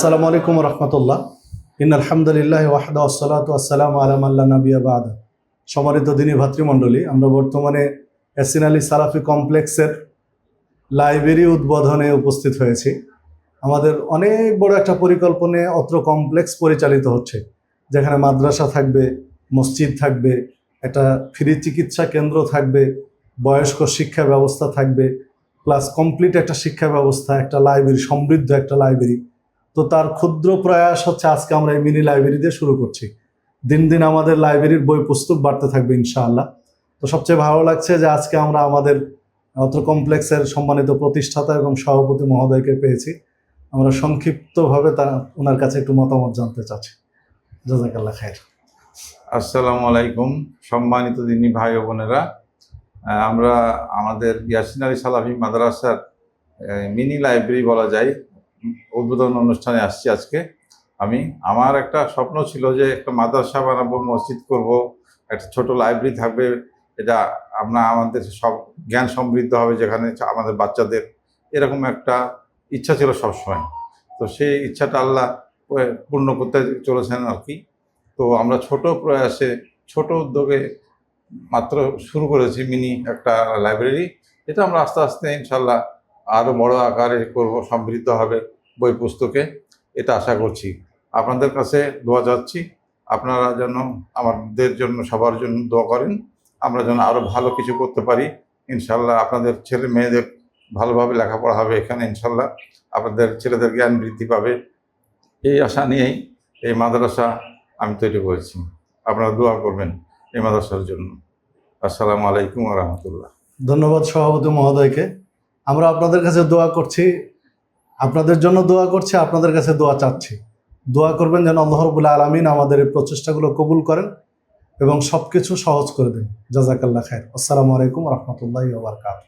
আসসালামু আলাইকুম রহমতুল্লাহ। ইন আলহামদুলিল্লাহ ওয়াহদা আসসালাতু আসসালামু আলাম আল্লাহ নবিয়া বাদ সম্মানিত দিনী ভাতৃমণ্ডলী, আমরা বর্তমানে এসিন আলী সালাফি কমপ্লেক্সের লাইব্রেরি উদ্বোধনে উপস্থিত হয়েছি। আমাদের অনেক বড় একটা পরিকল্পনায় অত্র কমপ্লেক্স পরিচালিত হচ্ছে, যেখানে মাদ্রাসা থাকবে, মসজিদ থাকবে, একটা ফ্রি চিকিৎসা কেন্দ্র থাকবে, বয়স্ক শিক্ষা ব্যবস্থা থাকবে, প্লাস কমপ্লিট একটা শিক্ষা ব্যবস্থা, একটা লাইব্রেরি, সমৃদ্ধ একটা লাইব্রেরি। তো তার ক্ষুদ্র প্রয়াস হচ্ছে আজকে আমরা এই মিনি লাইব্রেরি দিয়ে শুরু করছি। দিন দিন আমাদের লাইব্রেরির বই পুস্তক বাড়তে থাকবে ইনশাআল্লাহ। তো সবচেয়ে ভালো লাগছে যে আজকে আমরা আমাদের অত্র কমপ্লেক্সের সম্মানিত প্রতিষ্ঠাতা এবং সভাপতি মহোদয়কে পেয়েছি। আমরা সংক্ষিপ্তভাবে তা ওনার কাছে একটু মতামত জানতে চাচ্ছি। জাজাকাল্লাহ খায়ের। আসসালামু আলাইকুম, সম্মানিত দিনী ভাই বোনেরা। আমরা আমাদের ইয়াসিন আলী সালাফি মাদ্রাসার মিনি লাইব্রেরি বলা যায়। উদ্বোধন অনুষ্ঠানে আসছি আজকে। আমি, আমার একটা স্বপ্ন ছিল যে একটা মাদ্রাসা বানাবো, মসজিদ করব, একটা ছোট লাইব্রেরি থাকবে, এটা আমরা আমাদের সব জ্ঞান সমৃদ্ধ হবে যেখানে আমাদের বাচ্চাদের এরকম একটা ইচ্ছা ছিল সবসময়। তো সেই ইচ্ছাটা আল্লাহ পূর্ণ করতে চলেছেন আর কি। তো আমরা ছোট প্রয়াসে, ছোট উদ্যোগে মাত্র শুরু করেছি মিনি একটা লাইব্রেরি এটা আমরা আস্তে আস্তে ইনশাল্লাহ আরও বড় আকারে করব, সমৃদ্ধ হবে বই পুস্তকে, এটা আশা করছি। আপনাদের কাছে দোয়া যাচ্ছি, আপনারা যেন আমাদের জন্য, সবার জন্য দোয়া করেন, আমরা যেন আরও ভালো কিছু করতে পারি। ইনশাল্লাহ আপনাদের ছেলে মেয়েদের ভালোভাবে লেখাপড়া হবে এখানে, ইনশাল্লাহ আপনাদের ছেলেদের জ্ঞান বৃদ্ধি পাবে। এই আশা নিয়েই এই মাদ্রাসা আমি তৈরি করেছি। আপনারা দোয়া করবেন এই মাদ্রাসার জন্য। আসসালামু আলাইকুম রহমতুল্লাহ। ধন্যবাদ সভাপতি মহোদয়কে। আমরা আপনাদের কাছে দোয়া করছি। আপনাদের জন্য দোয়া করছি, আপনাদের কাছে দোয়া চাচ্ছি। দোয়া করবেন যেন আল্লাহ আলমিন আমাদের এই প্রচেষ্টাগুলো কবুল করেন এবং সব কিছু সহজ করে দেন। জাজাকাল্লা খায় আসসালামু আলাইকুম রহমতুল্লাহ বারকাত